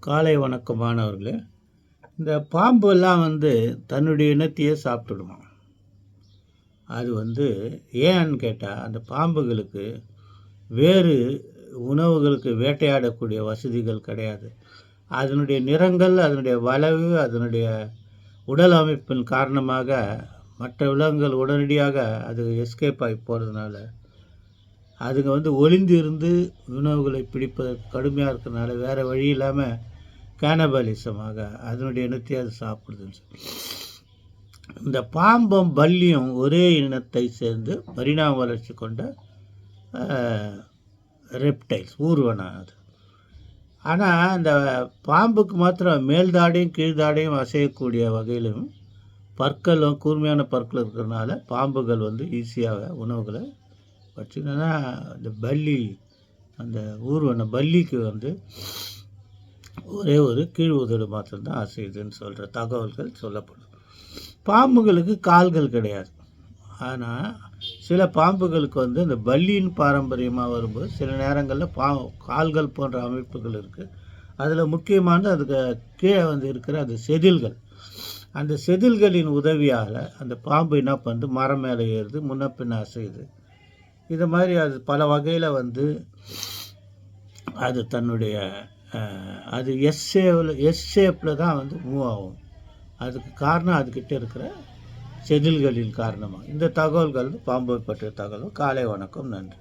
காலை வணக்கம் மாணவர்களே. இந்த பாம்பெல்லாம் வந்து தன்னுடைய இனத்தையே சாப்பிட்டுடுமா அது வந்து ஏன்னு கேட்டால் அந்த பாம்புகளுக்கு வேறு உணவுகளுக்கு வேட்டையாடக்கூடிய வசதிகள் கிடையாது. அதனுடைய நிறங்கள் அதனுடைய வளைவு அதனுடைய உடல் அமைப்பின் காரணமாக மற்ற விலங்குகள் உடனடியாக அது எஸ்கேப் ஆகி போகிறதுனால அதுங்க வந்து ஒளிந்து இருந்து உணவுகளை பிடிப்பது கடுமையாக இருக்கிறனால வேறு வழி இல்லாமல் கேனபாலிசமாக அதனுடைய இனத்தை அது சாப்பிடுதுன்னு சொல்லி. இந்த பாம்பும் பல்லியும் ஒரே இனத்தை சேர்ந்து பரிணாம வளர்ச்சி கொண்ட ரெப்டைல்ஸ் ஊர்வனம் அது. ஆனால் இந்த பாம்புக்கு மாத்திரம் மேல்தாடையும் கீழ்தாடையும் அசையக்கூடிய வகையிலும் பற்களும் கூர்மையான பற்கள் இருக்கிறதுனால பாம்புகள் வந்து ஈஸியாக உணவுகளை வச்சுக்கணுன்னா இந்த பல்லி அந்த ஊர்வன பல்லிக்கு வந்து ஒரே ஒரு கீழ் உதடு மாத்திரம்தான் அசையுதுன்னு சொல்கிற தகவல்கள் சொல்லப்படும். பாம்புகளுக்கு கால்கள் கிடையாது. ஆனால் சில பாம்புகளுக்கு வந்து இந்த பல்லியின் பாரம்பரியமாக வரும்போது சில நேரங்களில் பா கால்கள் போன்ற அமைப்புகள் இருக்குது அதில் முக்கியமானது அதுக்கு கீழே வந்து இருக்கிற அந்த செதில்கள். அந்த செதில்களின் உதவியால் அந்த பாம்பு என்ன பண்ணுது? மரம் மேலே ஏறுது முன்ன பின்ன அசையுது. இது மாதிரி அது பல வகையில் வந்து அது தன்னுடைய அது எஸ் ஷேவில் எஸ் ஷேப்பில் தான் வந்து மூவ் ஆகும். அதுக்கு காரணம் அதுக்கிட்ட இருக்கிற செதில்களின் காரணமாக. இந்த தகவல்கள் பாம்பை பற்றிய தகவல். காலை வணக்கம். நன்றி.